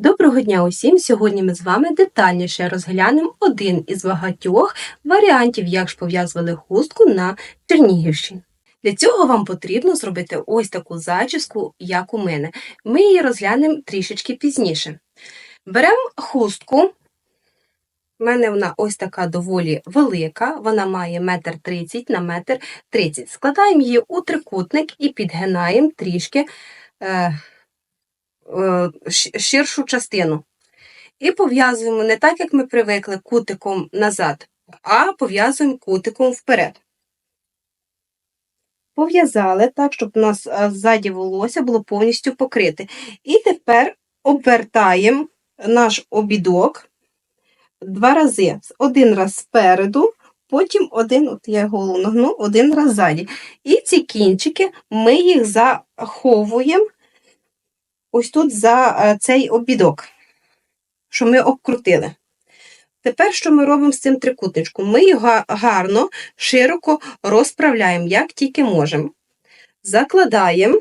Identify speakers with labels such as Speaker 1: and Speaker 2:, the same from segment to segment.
Speaker 1: Доброго дня усім! Сьогодні ми з вами детальніше розглянемо один із багатьох варіантів, як ж пов'язували хустку на Чернігівщині. Для цього вам потрібно зробити ось таку зачіску, як у мене. Ми її розглянемо трішечки пізніше. Беремо хустку. У мене вона ось така доволі велика, вона має 1,30 на 1,30 м. Складаємо її у трикутник і підгинаємо трішки. Е, ширшу частину. І пов'язуємо не так, як ми привикли, кутиком назад, а пов'язуємо кутиком вперед. Пов'язали так, щоб у нас е, ззаді волосся було повністю покрите. І тепер обвертаємо наш обідок два рази. Один раз спереду, потім один, от я голову нагну, один раз ззаді. І ці кінчики ми їх заховуємо ось тут за е, цей обідок, що ми обкрутили. Тепер, що ми робимо з цим трикутничком? Ми його гарно, широко розправляємо, як тільки можемо. Закладаємо.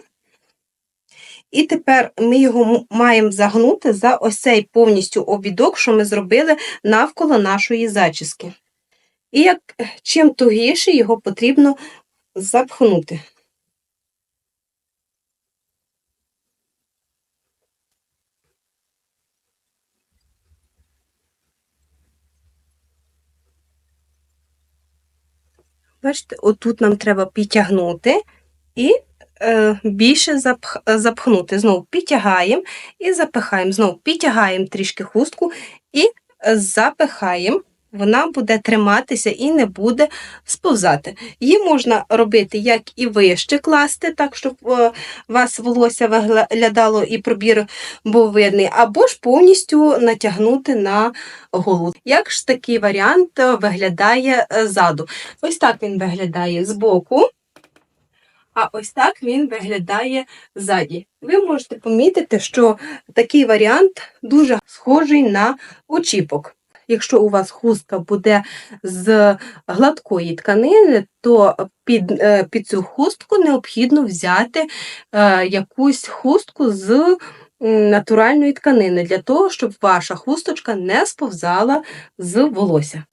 Speaker 1: І тепер ми його маємо загнути за ось цей повністю обідок, що ми зробили навколо нашої зачіски. І як чим тугіше його потрібно запхнути. Бачите, отут нам треба підтягнути і е, більше запх, запхнути. Знову підтягаємо і запихаємо. Знову підтягаємо трішки хустку і запихаємо. Вона буде триматися і не буде сповзати. Її можна робити як і вище класти, так, щоб у вас волосся виглядало і пробір був видний, або ж повністю натягнути на голову. Як ж такий варіант виглядає ззаду? Ось так він виглядає збоку. А ось так він виглядає ззаді. Ви можете помітити, що такий варіант дуже схожий на очіпок. Якщо у вас хустка буде з гладкої тканини, то під е, під цю хустку необхідно взяти е, якусь хустку з натуральної тканини, для того, щоб ваша хусточка не сповзала з волосся.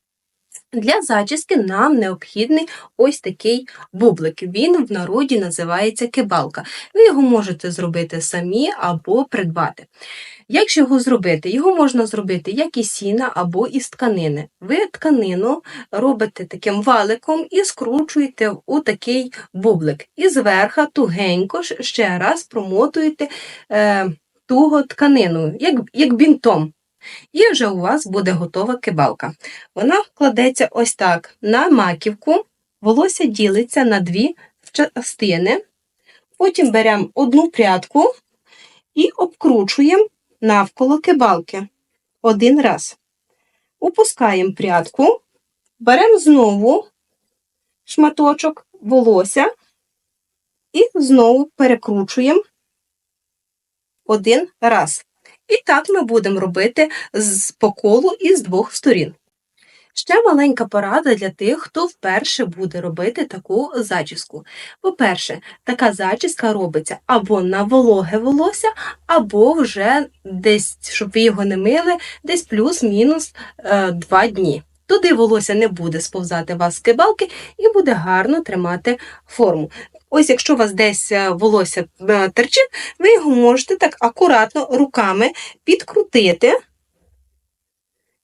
Speaker 1: Для зачіски нам необхідний ось такий бублик. Він в народі називається кибалка. Ви його можете зробити самі або придбати. Як ж його зробити? Його можна зробити як із сіна або із тканини. Ви тканину робите таким валиком і скручуєте у такий бублик. І зверху тугенько ще раз промотуєте е, туго тканиною, як, як бінтом. І вже у вас буде готова кибалка. Вона кладеться ось так на маківку, волосся ділиться на дві частини. Потім беремо одну прядку і обкручуємо навколо кибалки один раз. Опускаємо прядку, беремо знову шматочок волосся і знову перекручуємо один раз. І так ми будемо робити з по колу з двох сторін. Ще маленька порада для тих, хто вперше буде робити таку зачіску. По-перше, така зачіска робиться або на вологе волосся, або вже десь, щоб ви його не мили, десь плюс-мінус 2 е, дні. Туди волосся не буде сповзати вас з кибалки і буде гарно тримати форму. Ось, якщо у вас десь е, волосся е, терчить, ви його можете так акуратно руками підкрутити.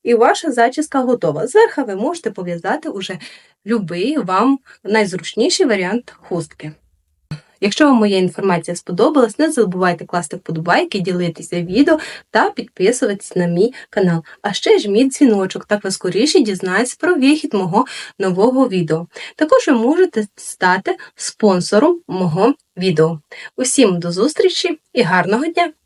Speaker 1: І ваша зачіска готова. Зверху ви можете пов'язати уже будь-який вам найзручніший варіант хустки. Якщо вам моя інформація сподобалась, не забувайте класти вподобайки, ділитися відео та підписуватись на мій канал. А ще жміть дзвіночок, так ви скоріше дізнаєтесь про вихід мого нового відео. Також ви можете стати спонсором мого відео. Усім до зустрічі і гарного дня!